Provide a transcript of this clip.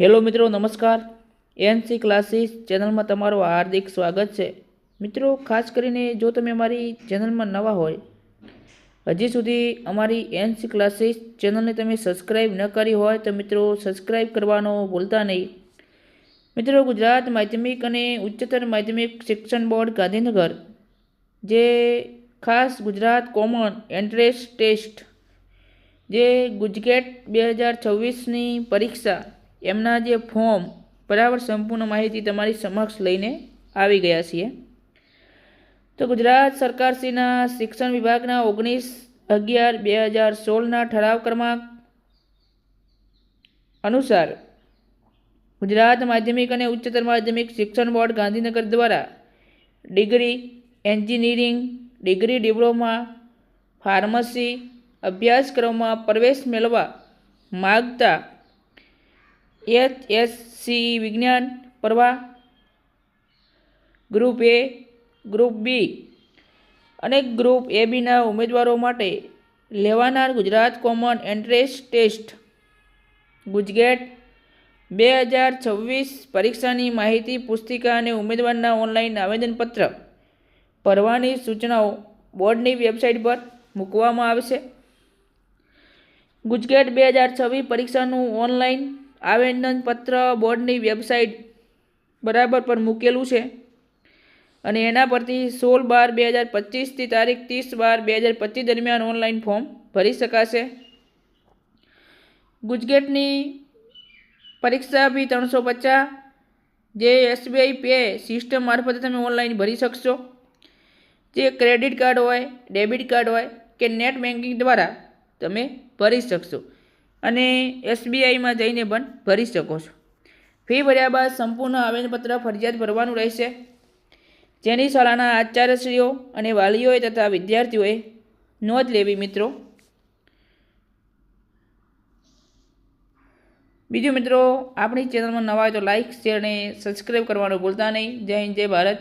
Hello મિત્રો, નમસ્કાર. NC classes ચેનલમાં તમારું હાર્દિક સ્વાગત છે. મિત્રો, ખાસ કરીને જો તમે અમારી ચેનલમાં નવા હોય, હજી સુધી અમારી એનસી ક્લાસીસ ચેનલને તમે સબસ્ક્રાઈબ ન કરી હોય તો મિત્રો સબસ્ક્રાઈબ કરવાનો ભૂલતા નહીં. મિત્રો, ગુજરાત માધ્યમિક અને ઉચ્ચતર માધ્યમિક શિક્ષણ બોર્ડ ગાંધીનગર, જે ખાસ ગુજરાત કોમન એન્ટ્રેન્સ ટેસ્ટ, જે ગુજકેટ બે હજાર છવ્વીસની પરીક્ષા એમના જે ફોર્મ બરાબર સંપૂર્ણ માહિતી તમારી સમક્ષ લઈને આવી ગયા છીએ. તો ગુજરાત સરકારશ્રીના શિક્ષણ વિભાગના ઓગણીસ અગિયાર બે હજાર સોળના ઠરાવ ક્રમાંક અનુસાર ગુજરાત માધ્યમિક અને ઉચ્ચતર માધ્યમિક શિક્ષણ બોર્ડ ગાંધીનગર દ્વારા degree engineering, degree diploma, pharmacy અભ્યાસક્રમમાં પ્રવેશ મેળવવા માગતા એચ એસ સી વિજ્ઞાન પરવા ગ્રુપ એ, ગ્રુપ બી. અને ગ્રુપ એ બીના ઉમેદવારો માટે લેવાનાર Gujarat common entrance test. GUJCET બે હજાર છવ્વીસ પરીક્ષાની માહિતી, પુસ્તિકા અને ઉમેદવારના ઓનલાઈન આવેદનપત્ર. ભરવાની સૂચનાઓ બોર્ડની વેબસાઇટ પર મૂકવામાં આવશે. ગુજકેટ, બે હજાર છવ્વીસ પરીક્ષાનું ઓનલાઈન આવેદનપત્ર બોર્ડની વેબસાઇટ બરાબર પર મૂકેલું છે અને એના પરથી સોળ બાર બે હજાર પચીસથી તારીખ ત્રીસ બાર બે હજાર પચીસ દરમિયાન ઓનલાઈન ફોર્મ ભરી શકાશે. ગુજકેટની પરીક્ષા ફી ત્રણસો પચાસ, જે એસબીઆઈ પે સિસ્ટમ મારફતે તમે ઓનલાઈન ભરી શકશો. જે ક્રેડિટ કાર્ડ હોય, ડેબિટ કાર્ડ હોય કે નેટ બેન્કિંગ દ્વારા તમે ભરી શકશો. અને એસબીઆઈમાં જઈને પણ ભરી શકો છો. ફી ભર્યા બાદ સંપૂર્ણ આવેદનપત્ર ફરજિયાત ભરવાનું રહેશે. જેની શાળાના આચાર્યશ્રીઓ અને વાલીઓએ તથા વિદ્યાર્થીઓએ નોંધ લેવી મિત્રો. બીજું મિત્રો, આપણી ચેનલમાં નવા હોય તો લાઇક શેર અને સબસ્ક્રાઈબ કરવાનું ભૂલતા નહીં. જય હિન્દ, જય ભારત.